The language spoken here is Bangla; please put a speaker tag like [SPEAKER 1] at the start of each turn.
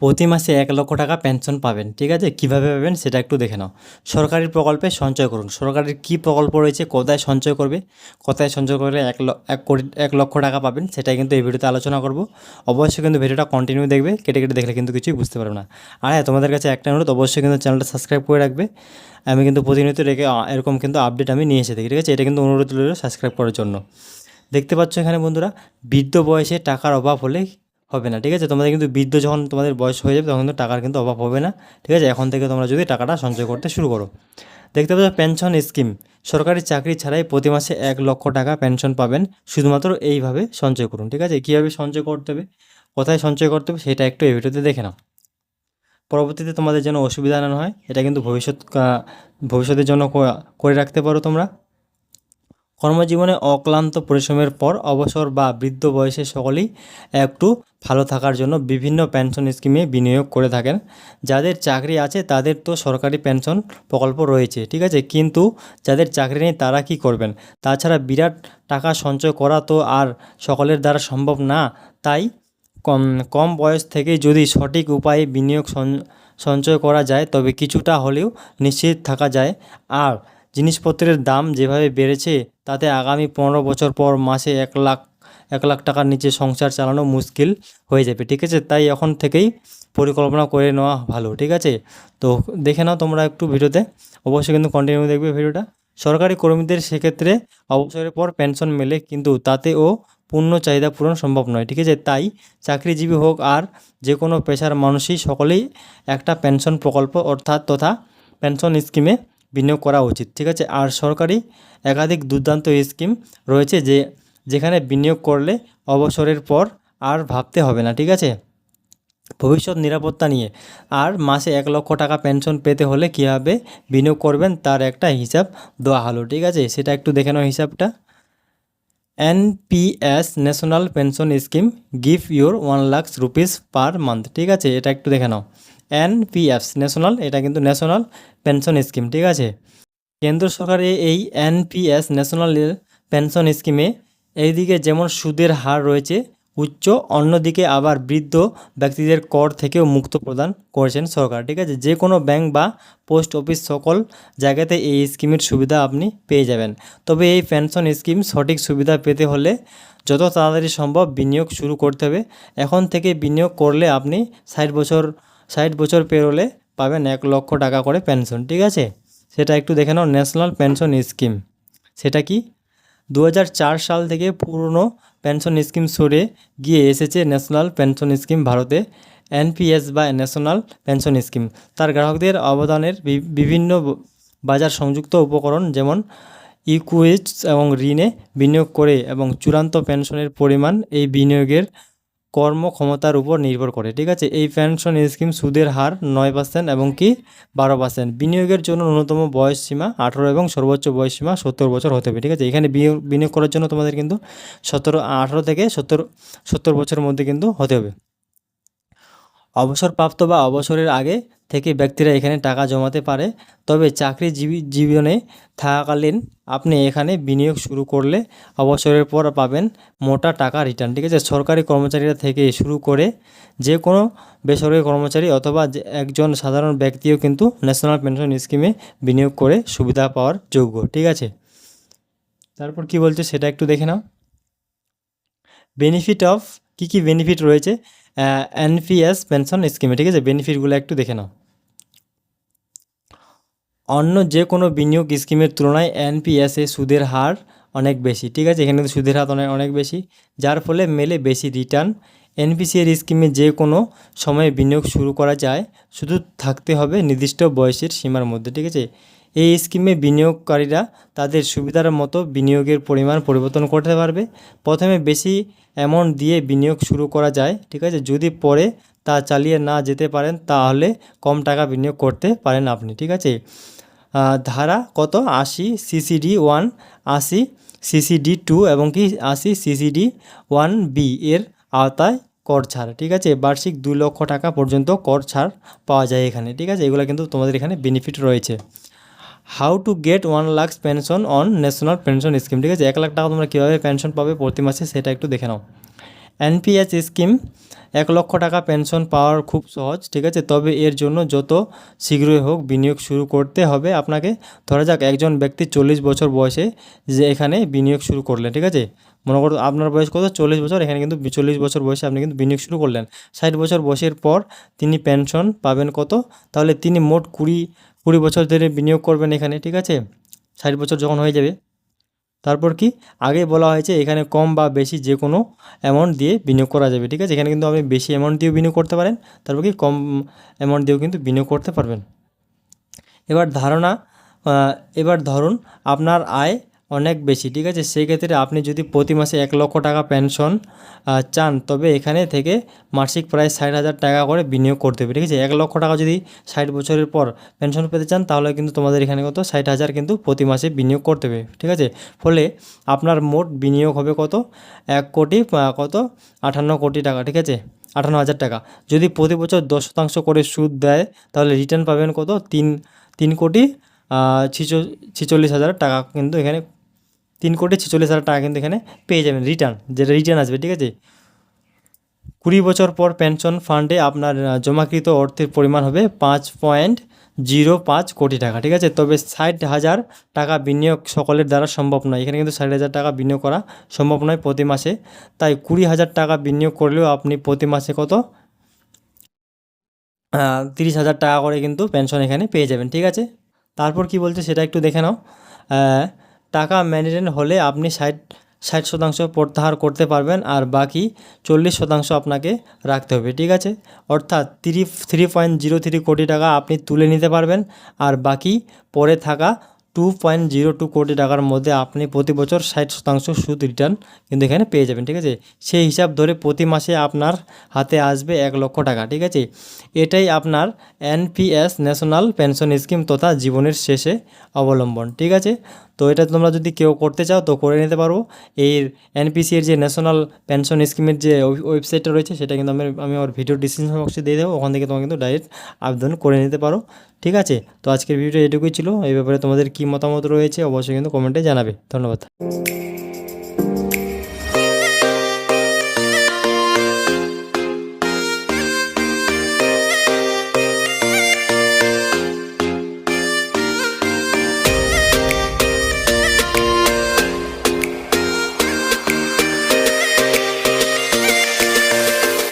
[SPEAKER 1] প্রতি মাসে এক লক্ষ টাকা পেনশন পাবেন, ঠিক আছে? কীভাবে পাবেন সেটা একটু দেখে নাও। সরকারি প্রকল্পে সঞ্চয় করুন। সরকারের কী প্রকল্প রয়েছে, কোথায় সঞ্চয় করবে, কোথায় সঞ্চয় করলে এক এক কোটি, এক লক্ষ টাকা পাবেন, সেটাই কিন্তু এই ভিডিওতে আলোচনা করব। অবশ্যই কিন্তু ভিডিওটা কন্টিনিউ দেখবে, কেটে কেটে দেখলে কিন্তু কিছুই বুঝতে পারবে না। আর হ্যাঁ তোমাদের কাছে একটা অনুরোধ, অবশ্যই কিন্তু চ্যানেলটা সাবস্ক্রাইব করে রাখবে। আমি কিন্তু প্রতিনিয়ত রেখে এরকম কিন্তু আপডেট আমি নিয়ে এসে থাকি, ঠিক আছে? এটা কিন্তু অনুরোধ রইল সাবস্ক্রাইব করার জন্য। দেখতে পাচ্ছ এখানে বন্ধুরা, বৃদ্ধ বয়সে টাকার অভাব হলে হবে না, ঠিক আছে? তোমাদের কিন্তু বৃদ্ধ যখন তোমাদের বয়স হয়ে যাবে, তখন কিন্তু টাকার কিন্তু অভাব হবে না, ঠিক আছে? এখন থেকে তোমরা যদি টাকাটা সঞ্চয় করতে শুরু করো। দেখতে পাচ্ছ, পেনশন স্কিম। সরকারি চাকরি ছাড়াই প্রতি মাসে এক লক্ষ টাকা পেনশন পাবেন। শুধুমাত্র এইভাবে সঞ্চয় করুন, ঠিক আছে? কীভাবে সঞ্চয় করতে হবে, কোথায় সঞ্চয় করতে হবে, সেটা একটু এই ভিডিওতে দেখে নাও। পরবর্তীতে তোমাদের যেন অসুবিধা না হয়, এটা কিন্তু ভবিষ্যৎ ভবিষ্যতের জন্য করে রাখতে পারো তোমরা। কর্মজীবনে অক্লান্ত পরিশ্রমের পর অবসর বা বৃদ্ধ বয়সে সকলেই একটু ভালো থাকার জন্য বিভিন্ন পেনশন স্কিমে বিনিয়োগ করে থাকেন। যাদের চাকরি আছে তাদের তো সরকারি পেনশন প্রকল্প রয়েছে, ঠিক আছে? কিন্তু যাদের চাকরি নেই তারা কি করবেন? তাছাড়া বিরাট টাকা সঞ্চয় করা তো আর সকলের দ্বারা সম্ভব না। তাই কম কম বয়স থেকেই যদি সঠিক উপায়ে বিনিয়োগ সঞ্চয় করা যায়, তবে কিছুটা হলেও নিশ্চিত থাকা যায়। আর জিনিসপত্রের দাম যেভাবে বেড়েছে, তাতে আগামী পনেরো বছর পর মাসে এক লাখ এক লাখ টাকার নিচে সংসার চালানো মুশকিল হয়ে যাবে, ঠিক আছে? তাই এখন থেকেই পরিকল্পনা করে নেওয়া ভালো, ঠিক আছে? তো দেখে নাও তোমরা একটু ভিডিওতে। অবশ্যই কিন্তু কন্টিনিউ দেখবে ভিডিওটা। সরকারি কর্মীদের সেক্ষেত্রে অবসরের পর পেনশন মেলে, কিন্তু তাতেও পূর্ণ চাহিদা পূরণ সম্ভব নয়, ঠিক আছে? তাই চাকরিজীবী হোক আর যে কোনো পেশার মানুষই সকলেই একটা পেনশন প্রকল্প অর্থাৎ তথা পেনশন স্কিমে বিনিয়োগ করা উচিত, ঠিক আছে? আর সরকারি একাধিক দুর্দান্ত স্কিম রয়েছে যে, যেখানে বিনিয়োগ করলে অবসরের পর আর ভাবতে হবে না, ঠিক আছে? ভবিষ্যৎ নিরাপত্তা নিয়ে। আর মাসে এক লক্ষ টাকা পেনশন পেতে হলে কীভাবে বিনিয়োগ করবেন তার একটা হিসাব দেওয়া হলো, ঠিক আছে? সেটা একটু দেখে নাও হিসাবটা। NPS national pension scheme give your one lakh rupees per month, ঠিক আছে? এটা একটু দেখে নাও। এনপিএফ ন্যাশনাল এটা কিন্তু ন্যাশনাল পেনশন স্কিম ঠিক আছে? কেন্দ্র সরকারের এই এনপিএস ন্যাশনাল পেনশন স্কিমে এইদিকে যেমন সুদের হার রয়েছে, উচ্চ, অন্যদিকে আবার বৃদ্ধ ব্যক্তিদের কর থেকেও মুক্ত প্রদান করেছেন সরকার, ঠিক আছে? যে কোনো ব্যাংক বা পোস্ট অফিস সকল জায়গাতে এই স্কিমের সুবিধা আপনি পেয়ে যাবেন। তবে এই পেনশন স্কিম সঠিক সুবিধা পেতে হলে যত তাড়াতাড়ি সম্ভব বিনিয়োগ শুরু করতে হবে। এখন থেকে বিনিয়োগ করলে আপনি ষাট বছর ষাট বছর পেরোলে পাবেন এক লক্ষ টাকা করে পেনশন, ঠিক আছে? সেটা একটু দেখে নাও, ন্যাশনাল পেনশন স্কিম। সেটা কি? দু হাজার চার সাল থেকে পুরনো পেনশন স্কিম সরে গিয়ে এসেছে ন্যাশনাল পেনশন স্কিম ভারতে, এনপিএস বা ন্যাশনাল পেনশন স্কিম। তার গ্রাহকদের অবদানের বিভিন্ন বাজার সংযুক্ত উপকরণ যেমন ইকুইটস এবং ঋণে বিনিয়োগ করে এবং চূড়ান্ত পেনশনের পরিমাণ এই বিনিয়োগের কর্মক্ষমতার উপর নির্ভর করে, ঠিক আছে? এই পেনশন স্কিম সুদের হার নয় পার্সেন্ট এবং কি? বারো পার্সেন্ট বিনিয়োগের জন্য ন্যূনতম বয়স সীমা আঠেরো এবং সর্বোচ্চ বয়স সীমা সত্তর বছর হতে হবে, ঠিক আছে? এখানে বিনিয়োগ বিনিয়োগ করার জন্য তোমাদের কিন্তু সতেরো, আঠেরো থেকে সত্তর সত্তর বছরের মধ্যে কিন্তু হতে হবে। অবসরপ্রাপ্ত বা অবসরের আগে থেকে ব্যক্তিরা এখানে টাকা জমাতে পারে। তবে চাকরিজীবী জীবনে থাকাকালীন আপনি এখানে বিনিয়োগ শুরু করলে অবসরের পর পাবেন মোটা টাকা রিটার্ন। ঠিক আছে? সরকারি কর্মচারীরা থেকে শুরু করে যে কোনো বেসরকারি কর্মচারী অথবা একজন সাধারণ ব্যক্তিও কিন্তু ন্যাশনাল পেনশন স্কিমে বিনিয়োগ করে সুবিধা পাওয়ার যোগ্য। ঠিক আছে? তারপর কি বলছে সেটা একটু দেখে নাও। বেনিফিট অফ কী কী বেনিফিট রয়েছে? এনপিএস পেনশন স্কিমে ঠিক আছে? বেনিফিটগুলো একটু দেখে নাও। অন্য যে কোনো বিনিয়োগ স্কিমের তুলনায় এনপিএসে সুদের হার অনেক বেশি, ঠিক আছে? এখানে সুদের হার অনেক অনেক বেশি। যার ফলে মেলে বেশি রিটার্ন এনপিসিএর স্কিমে যে কোনো সময়ে বিনিয়োগ শুরু করা যায়, শুধু থাকতে হবে নির্দিষ্ট বয়সের সীমার মধ্যে, ঠিক আছে? এই স্কিমে বিনিয়োগকারীরা তাদের সুবিধার মতো বিনিয়োগের পরিমাণ পরিবর্তন করতে পারবে। প্রথমে বেশি অ্যামাউন্ট দিয়ে বিনিয়োগ শুরু করা যায়, ঠিক আছে? যদি পরে তা চালিয়ে না যেতে পারেন, তাহলে কম টাকা বিনিয়োগ করতে পারেন আপনি, ঠিক আছে? ধারা কত? আশি সিসিডি ওয়ান আশি সিসিডি টু এবং কি? আশি সিসিডি ওয়ান বি এর আওতায় কর ছাড়, ঠিক আছে? বার্ষিক দুই লক্ষ টাকা পর্যন্ত কর ছাড় পাওয়া যায় এখানে, ঠিক আছে? এগুলো কিন্তু তোমাদের এখানে বেনিফিট রয়েছে। How to get one lakhs pension on national pension scheme, ঠিক আছে? এক লাখ টাকা তোমরা কীভাবে পেনশন পাবে প্রতি মাসে সেটা একটু দেখে নাও। এনপিএস স্কিম, এক লক্ষ টাকা পেনশন পাওয়ার খুব সহজ, ঠিক আছে? তবে এর জন্য যত শীঘ্রই হোক বিনিয়োগ শুরু করতে হবে আপনাকে। ধরা যাক একজন ব্যক্তি চল্লিশ বছর বয়সে যে এখানে বিনিয়োগ শুরু করলেন, ঠিক আছে? মনে করো আপনার বয়স কত? চল্লিশ বছর, এখানে কিন্তু চল্লিশ বছর বয়সে আপনি কিন্তু বিনিয়োগ শুরু করলেন। ষাট বছর বয়সের পর তিনি পেনশন পাবেন কত? তাহলে তিনি মোট কুড়ি কুড়ি বছর ধরে বিনিয়োগ করবেন এখানে, ঠিক আছে? ষাট বছর যখন হয়ে যাবে। তারপর কি? আগে বলা হয়েছে এখানে কম বা বেশি যে কোনো অ্যামাউন্ট দিয়ে বিনিয়োগ করা যাবে, ঠিক আছে? এখানে কিন্তু আপনি বেশি অ্যামাউন্ট দিয়েও বিনিয়োগ করতে পারেন। তারপর কি? কম অ্যামাউন্ট দিয়েও কিন্তু বিনিয়োগ করতে পারবেন। এবার ধারণা এবার ধরুন আপনার আয় অনেক বেশি, ঠিক আছে? সেই ক্ষেত্রে আপনি যদি প্রতি মাসে এক লক্ষ টাকা পেনশন চান, তবে এখানে থেকে মাসিক প্রায় ষাট হাজার টাকা করে বিনিয়োগ করতে হবে, ঠিক আছে? এক লক্ষ টাকা যদি ষাট বছরের পর পেনশন পেতে চান, তাহলে কিন্তু তোমাদের এখানে কত? ষাট হাজার কিন্তু প্রতি মাসে বিনিয়োগ করতে হবে, ঠিক আছে? ফলে আপনার মোট বিনিয়োগ হবে কত? এক কোটি কত? আটান্ন কোটি টাকা, ঠিক আছে? আটান্ন হাজার টাকা। যদি প্রতি বছর দশ শতাংশ করে সুদ দেয়, তাহলে রিটার্ন পাবেন কত? তিন তিন কোটি ছিচো ছিচল্লিশ হাজার টাকা কিন্তু এখানে তিন কোটি ছিচল্লিশ হাজার টাকা কিন্তু এখানে পেয়ে যাবেন রিটার্ন যেটা রিটার্ন আসবে, ঠিক আছে? কুড়ি বছর পর পেনশন ফান্ডে আপনার জমাকৃত অর্থের পরিমাণ হবে পাঁচ পয়েন্ট জিরো পাঁচ কোটি টাকা, ঠিক আছে? তবে ষাট হাজার টাকা বিনিয়োগ সকলের দ্বারা সম্ভব নয়। এখানে কিন্তু ষাট হাজার টাকা বিনিয়োগ করা সম্ভব নয় প্রতি মাসে। তাই কুড়ি হাজার টাকা বিনিয়োগ করলেও আপনি প্রতি মাসে কত? তিরিশ হাজার টাকা করে কিন্তু পেনশন এখানে পেয়ে যাবেন, ঠিক আছে? তারপর কি বলছে সেটা একটু দেখে নাও। টাকা ম্যানেজেন্ট হলে আপনি ষাট ষাট শতাংশ প্রত্যাহার করতে পারবেন আর বাকি চল্লিশ শতাংশ আপনাকে রাখতে হবে, ঠিক আছে? অর্থাৎ three three point zero three কোটি টাকা আপনি তুলে নিতে পারবেন আর বাকি পরে থাকা টু পয়েন্ট জিরো টু কোটি টাকার মধ্যে আপনি প্রতি বছর ষাট শতাংশ সুদ রিটার্ন কিন্তু এখানে পেয়ে যাবেন, ঠিক আছে? সেই হিসাব ধরে প্রতি মাসে আপনার হাতে আসবে এক লক্ষ টাকা, ঠিক আছে? এটাই আপনার এনপিএস ন্যাশনাল পেনশন স্কিম তথা জীবনের শেষে অবলম্বন, ঠিক আছে? তো এটা তোমরা যদি কেউ করতে চাও, তো করে নিতে পারো। এর এনপিসি এর যে ন্যাশনাল পেনশন স্কিমের যে ওয়েবসাইটটা রয়েছে, সেটা কিন্তু আমি আমি আমার ভিডিও ডিসক্রিপশন বক্সে দিয়ে দেবো। ওখান থেকে তোমরা কিন্তু ডাইরেক্ট আবেদন করে নিতে পারো। ঠিক আছে? তো আজকের ভিডিওটা এটুকুই ছিল। এই ব্যাপারে তোমাদের কী মতামত রয়েছে, অবশ্যই কিন্তু কমেন্টে জানাবে। ধন্যবাদ।